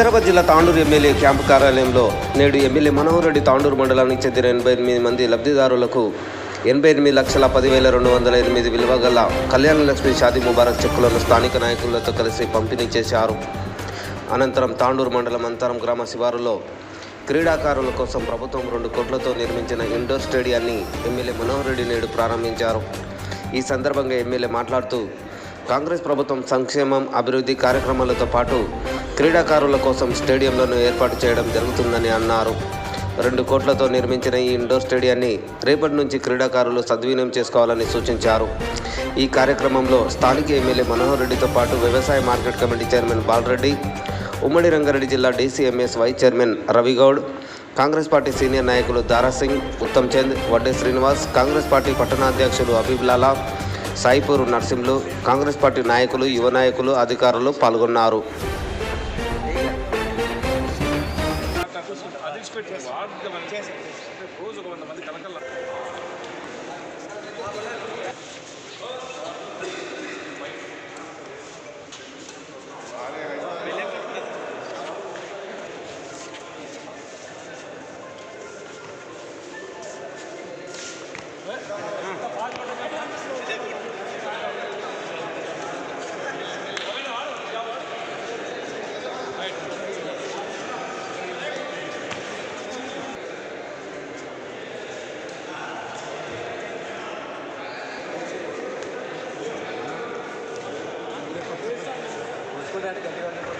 వికారాబాద్ జిల్లా Tandur MLA camp కార్యాలయంలో నేడు ఎమ్మెల్యే మనోహర్ రెడ్డి తాండూరు మండలానికి చెందిన ఎనభై ఎనిమిది మంది లబ్ధిదారులకు ఎనభై ఎనిమిది లక్షల పదివేల రెండు వందల ఎనిమిది విలువ గల కళ్యాణ లక్ష్మి షాదీ ముబారక్ చెక్కులను స్థానిక నాయకులతో కలిసి పంపిణీ చేశారు. అనంతరం తాండూరు మండలం అంతరం గ్రామ శివారులో క్రీడాకారుల కోసం ప్రభుత్వం రెండు కోట్లతో నిర్మించిన ఇండోర్ స్టేడియాన్ని ఎమ్మెల్యే మనోహర్ రెడ్డి నేడు ప్రారంభించారు. ఈ సందర్భంగా ఎమ్మెల్యే మాట్లాడుతూ కాంగ్రెస్ ప్రభుత్వం సంక్షేమం అభివృద్ధి కార్యక్రమాలతో పాటు క్రీడాకారుల కోసం స్టేడియంలను ఏర్పాటు చేయడం జరుగుతుందని అన్నారు. రెండు కోట్లతో నిర్మించిన ఈ ఇండోర్ స్టేడియాన్ని రేపటి నుంచి క్రీడాకారులు సద్వినియోగం చేసుకోవాలని సూచించారు. ఈ కార్యక్రమంలో స్థానిక ఎమ్మెల్యే మనోహర్ రెడ్డితో పాటు వ్యవసాయ మార్కెట్ కమిటీ చైర్మన్ బాలరెడ్డి ఉమ్మడి రంగారెడ్డి జిల్లా DCMS vice chairman Ravigoud Congress party senior నాయకులు దారాసింగ్ ఉత్తమ్ చంద్ వడ్డే శ్రీనివాస్ కాంగ్రెస్ పార్టీ పట్టణాధ్యక్షులు అబీబ్ లాలా సాయిపూర్ నర్సింహులు కాంగ్రెస్ పార్టీ నాయకులు యువ నాయకులు అధికారులు పాల్గొన్నారు. అదిలిచిపెట్టి వాడుగా మనం రోజు ఒక వంద మంది కలకల్లా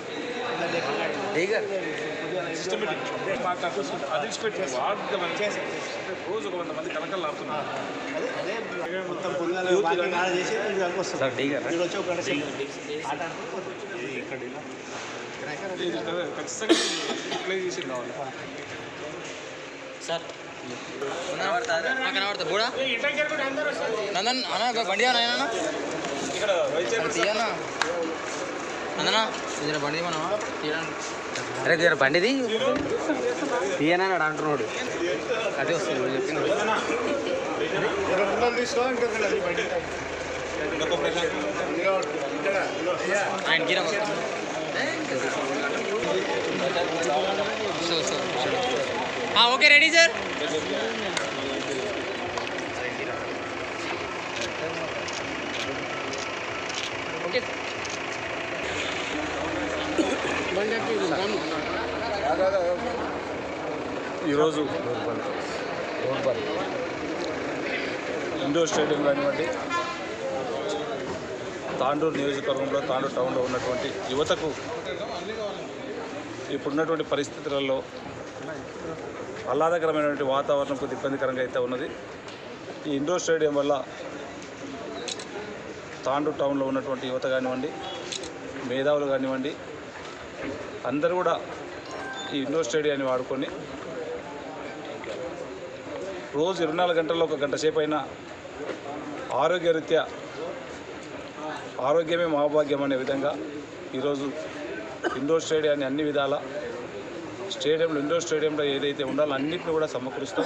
సిస్టమేటిక్ అదిలిచిపెట్టి మనం రోజు ఒక వంద మంది కలకల్లా ఆపుతున్నారు అదే అదే మొత్తం చేసి ఖచ్చితంగా చేసి కావాలి సార్ కనబడతా బూడా నందన్ అన్న బండి అన్న ఇక్కడ తీయన్నా బండి మనం అరే దీని బండిది? తీయనన్నాడు అంటున్నాడు అదే వస్తుంది చెప్పింది. ఆయన గీర ఓకే రెడీ సార్? ఓకే ఈరోజు ఇండోర్ స్టేడియం కానివ్వండి తాండూరు నియోజకవర్గంలో తాండూరు టౌన్లో ఉన్నటువంటి యువతకు ఇప్పుడున్నటువంటి పరిస్థితులలో ఆహ్లాదకరమైనటువంటి వాతావరణం కొద్ది ఇబ్బందికరంగా అయితే ఉన్నది. ఈ ఇండోర్ స్టేడియం వల్ల తాండూరు టౌన్లో ఉన్నటువంటి యువత కానివ్వండి మేధావులు కానివ్వండి అందరూ కూడా ఈ ఇండోర్ స్టేడియాన్ని వాడుకొని రోజు ఇరవై నాలుగు గంటల్లో ఒక గంట సేపు అయినా ఆరోగ్యరీత్యా ఆరోగ్యమే మహాభాగ్యం అనే విధంగా ఈరోజు ఇండోర్ స్టేడియాన్ని అన్ని విధాల స్టేడియంలో ఇండోర్ స్టేడియంలో ఏదైతే ఉండాలో అన్నింటిని కూడా సమకూరుస్తాం.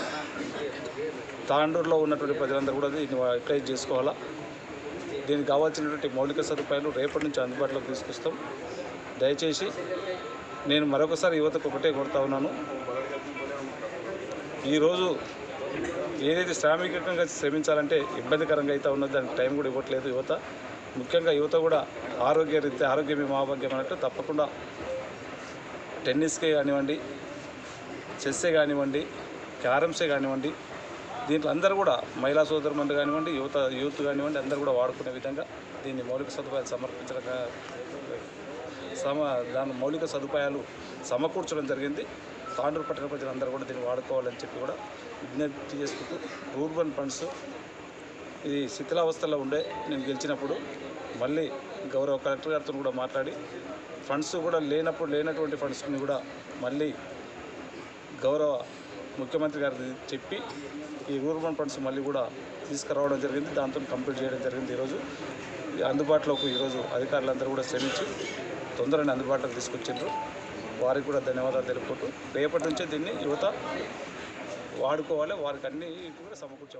తాండూరులో ఉన్నటువంటి ప్రజలందరూ కూడా దీన్ని యూటిలైజ్ చేసుకోవాలా? దీనికి కావాల్సినటువంటి మౌలిక సదుపాయాలు రేపటి నుంచి అందుబాటులోకి తీసుకొస్తాం. దయచేసి నేను మరొకసారి యువతకు ఒకటే కొడతా ఉన్నాను. ఈరోజు ఏదైతే శ్రామికంగా శ్రమించాలంటే ఇబ్బందికరంగా అయితే ఉన్నది దానికి టైం కూడా ఇవ్వట్లేదు యువత. ముఖ్యంగా యువత కూడా ఆరోగ్య రీత్యా ఆరోగ్యమే మహాభాగ్యం అన్నట్టు తప్పకుండా టెన్నిస్కే కానివ్వండి చెస్సే కానివ్వండి క్యారమ్సే కానివ్వండి దీంట్లో అందరూ కూడా మహిళా సోదరుమంది కానివ్వండి యువత యూత్ కానివ్వండి అందరూ కూడా వాడుకునే విధంగా దీన్ని మౌలిక సదుపాయాలు సమర్పించడం సమ దాని మౌలిక సదుపాయాలు సమకూర్చడం జరిగింది. తాండూరు పట్టణ ప్రజలందరూ కూడా దీన్ని వాడుకోవాలని చెప్పి కూడా విజ్ఞప్తి చేసుకుంటూ రూర్బన్ ఫండ్స్ ఇది శిథిలావస్థలో ఉండే నేను గెలిచినప్పుడు మళ్ళీ గౌరవ కలెక్టర్ గారితో కూడా మాట్లాడి ఫండ్స్ కూడా లేనప్పుడు లేనటువంటి ఫండ్స్ని కూడా మళ్ళీ గౌరవ ముఖ్యమంత్రి గారికి చెప్పి ఈ రూర్బన్ ఫండ్స్ మళ్ళీ కూడా తీసుకురావడం జరిగింది. దాంతో కంప్లీట్ చేయడం జరిగింది ఈరోజు. అందుబాటులోకి ఈరోజు అధికారులందరూ కూడా శ్రమించి తొందరగా అందుబాటులోకి తీసుకొచ్చిండ్రు. వారికి కూడా ధన్యవాదాలు తెలుపుకుంటూ రేపటి నుంచే దీన్ని యువత వాడుకోవాలి. వారికి అన్ని కూడా సమకూర్చే